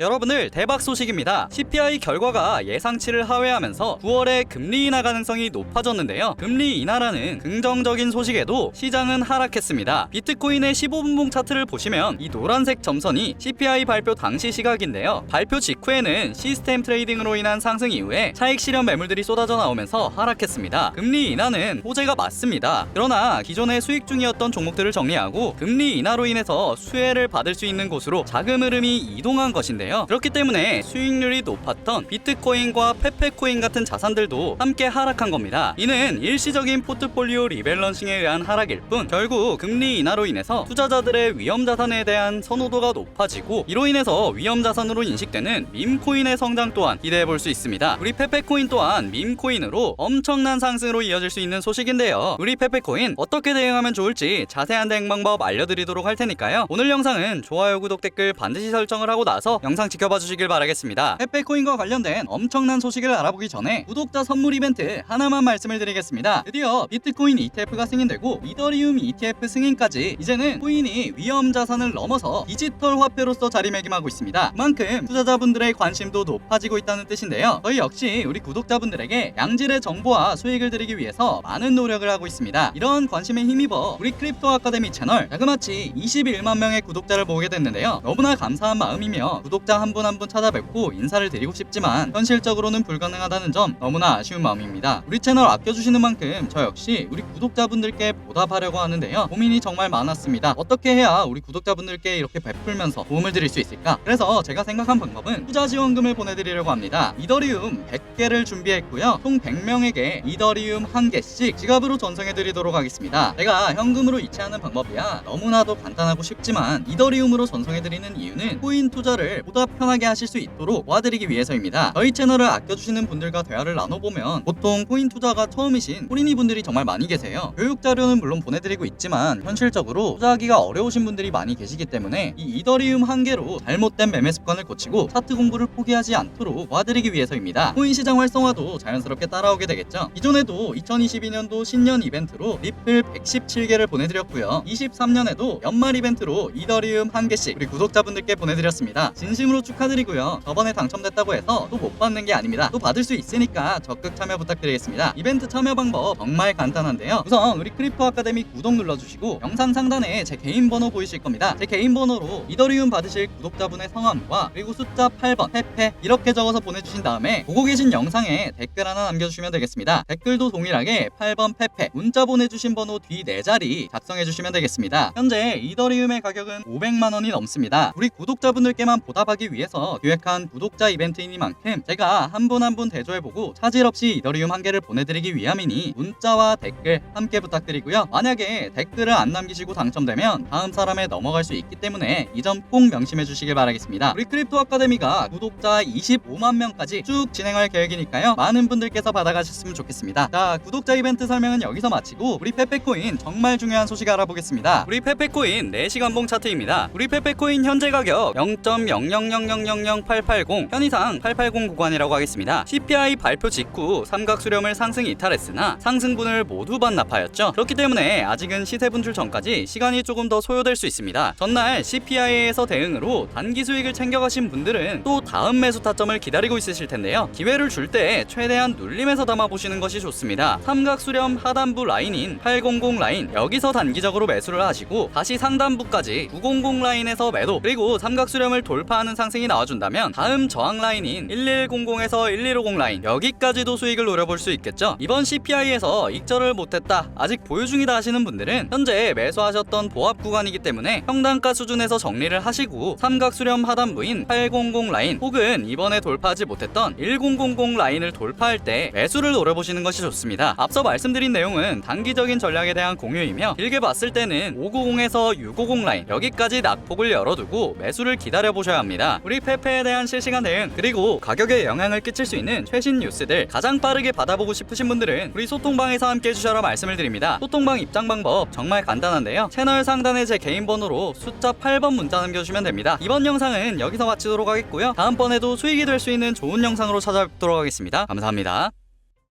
여러분들 대박 소식입니다. CPI 결과가 예상치를 하회하면서 9월에 금리 인하 가능성이 높아졌는데요. 금리 인하라는 긍정적인 소식에도 시장은 하락했습니다. 비트코인의 15분봉 차트를 보시면 이 노란색 점선이 CPI 발표 당시 시각인데요. 발표 직후에는 시스템 트레이딩으로 인한 상승 이후에 차익 실현 매물들이 쏟아져 나오면서 하락했습니다. 금리 인하는 호재가 맞습니다. 그러나 기존에 수익 중이었던 종목들을 정리하고 금리 인하로 인해서 수혜를 받을 수 있는 곳으로 자금 흐름이 이동한 것인데요. 그렇기 때문에 수익률이 높았던 비트코인과 페페코인 같은 자산들도 함께 하락한 겁니다. 이는 일시적인 포트폴리오 리밸런싱에 의한 하락일 뿐 결국 금리 인하로 인해서 투자자들의 위험 자산에 대한 선호도가 높아지고 이로 인해서 위험 자산으로 인식되는 밈코인의 성장 또한 기대해 볼 수 있습니다. 우리 페페코인 또한 밈코인으로 엄청난 상승으로 이어질 수 있는 소식인데요. 우리 페페코인 어떻게 대응하면 좋을지 자세한 대응 방법 알려드리도록 할 테니까요. 오늘 영상은 좋아요, 구독, 댓글 반드시 설정을 하고 나서 영상 지켜봐 주시길 바라겠습니다. 페페코인과 관련된 엄청난 소식을 알아보기 전에 구독자 선물 이벤트 하나만 말씀을 드리겠습니다. 드디어 비트코인 ETF가 승인되고 이더리움 ETF 승인까지 이제는 코인이 위험 자산을 넘어서 디지털 화폐로서 자리매김하고 있습니다. 그만큼 투자자분들의 관심도 높아지고 있다는 뜻인데요. 저희 역시 우리 구독자분들에게 양질의 정보와 수익을 드리기 위해서 많은 노력을 하고 있습니다. 이런 관심에 힘입어 우리 크립토 아카데미 채널 자그마치 21만 명의 구독자를 모으게 됐는데요. 너무나 감사한 마음이며 구독 자 한 분 한 분 찾아뵙고 인사를 드리고 싶지만 현실적으로는 불가능하다는 점 너무나 아쉬운 마음입니다. 우리 채널 아껴주시는 만큼 저 역시 우리 구독자분들께 보답하려고 하는데요. 고민이 정말 많았습니다. 어떻게 해야 우리 구독자분들께 이렇게 베풀면서 도움을 드릴 수 있을까? 그래서 제가 생각한 방법은 투자 지원금을 보내드리려고 합니다. 이더리움 100개를 준비했고요. 총 100명에게 이더리움 1개씩 지갑으로 전송해드리도록 하겠습니다. 제가 현금으로 이체하는 방법이야 너무나도 간단하고 쉽지만 이더리움으로 전송해드리는 이유는 코인 투자를 보다 편하게 하실 수 있도록 도와드리기 위해서입니다. 저희 채널을 아껴주시는 분들과 대화를 나눠보면 보통 코인 투자가 처음이신 코린이 분들이 정말 많이 계세요. 교육 자료는 물론 보내드리고 있지만 현실적으로 투자하기가 어려우신 분들이 많이 계시기 때문에 이 이더리움 한 개로 잘못된 매매 습관을 고치고 차트 공부를 포기하지 않도록 도와드리기 위해서입니다. 코인 시장 활성화도 자연스럽게 따라오게 되겠죠. 기존에도 2022년도 신년 이벤트로 리플 117개를 보내드렸고요. 23년에도 연말 이벤트로 이더리움 한 개씩 우리 구독자분들께 보내드렸습니다. 진 심으로 축하드리고요. 저번에 당첨됐다고 해서 또 못 받는 게 아닙니다. 또 받을 수 있으니까 적극 참여 부탁드리겠습니다. 이벤트 참여 방법 정말 간단한데요. 우선 우리 크립토 아카데미 구독 눌러주시고 영상 상단에 제 개인 번호 보이실 겁니다. 제 개인 번호로 이더리움 받으실 구독자분의 성함과 그리고 숫자 8번, 페페 이렇게 적어서 보내주신 다음에 보고 계신 영상에 댓글 하나 남겨주시면 되겠습니다. 댓글도 동일하게 8번 페페 문자 보내주신 번호 뒤 4자리 작성해주시면 되겠습니다. 현재 이더리움의 가격은 500만 원이 넘습니다. 우리 구독자분들께만 보답하 기 위해서 기획한 구독자 이벤트이니만큼 제가 한 분 한 분 대조해보고 차질 없이 이더리움 한 개를 보내드리기 위함이니 문자와 댓글 함께 부탁드리고요. 만약에 댓글을 안 남기시고 당첨되면 다음 사람에 넘어갈 수 있기 때문에 이 점 꼭 명심해 주시길 바라겠습니다. 우리 크립토 아카데미가 구독자 25만 명까지 쭉 진행할 계획이니까요. 많은 분들께서 받아가셨으면 좋겠습니다. 자, 구독자 이벤트 설명은 여기서 마치고 우리 페페코인 정말 중요한 소식 알아보겠습니다. 우리 페페코인 4시간 봉 차트입니다. 우리 페페코인 현재 가격 0.000000880 편의상 880 구간이라고 하겠습니다. CPI 발표 직후 삼각 수렴을 상승 이탈했으나 상승분을 모두 반납하였죠. 그렇기 때문에 아직은 시세 분출 전까지 시간이 조금 더 소요될 수 있습니다. 전날 CPI에서 대응으로 단기 수익을 챙겨가신 분들은 또 다음 매수 타점을 기다리고 있으실 텐데요. 기회를 줄 때 최대한 눌림에서 담아 보시는 것이 좋습니다. 삼각 수렴 하단부 라인인 800 라인 여기서 단기적으로 매수를 하시고 다시 상단부까지 900 라인에서 매도 그리고 삼각 수렴을 돌파하는 상승이 나와준다면 다음 저항 라인인 1100에서 1150 라인 여기까지도 수익을 노려볼 수 있겠죠. 이번 CPI에서 익절을 못했다 아직 보유 중이다 하시는 분들은 현재 매수하셨던 보합 구간이기 때문에 평단가 수준에서 정리를 하시고 삼각 수렴 하단부인 800 라인 혹은 이번에 돌파하지 못했던 1000 라인을 돌파할 때 매수를 노려보시는 것이 좋습니다. 앞서 말씀드린 내용은 단기적인 전략에 대한 공유이며 길게 봤을 때는 590에서 650 라인 여기까지 낙폭을 열어두고 매수를 기다려 보셔야 합 니다. 우리 페페에 대한 실시간 대응 그리고 가격에 영향을 끼칠 수 있는 최신 뉴스들 가장 빠르게 받아보고 싶으신 분들은 우리 소통방에서 함께 해주셔라 말씀을 드립니다. 소통방 입장 방법 정말 간단한데요. 채널 상단에 제 개인 번호로 숫자 8번 문자 남겨주시면 됩니다. 이번 영상은 여기서 마치도록 하겠고요. 다음번에도 수익이 될 수 있는 좋은 영상으로 찾아뵙도록 하겠습니다. 감사합니다.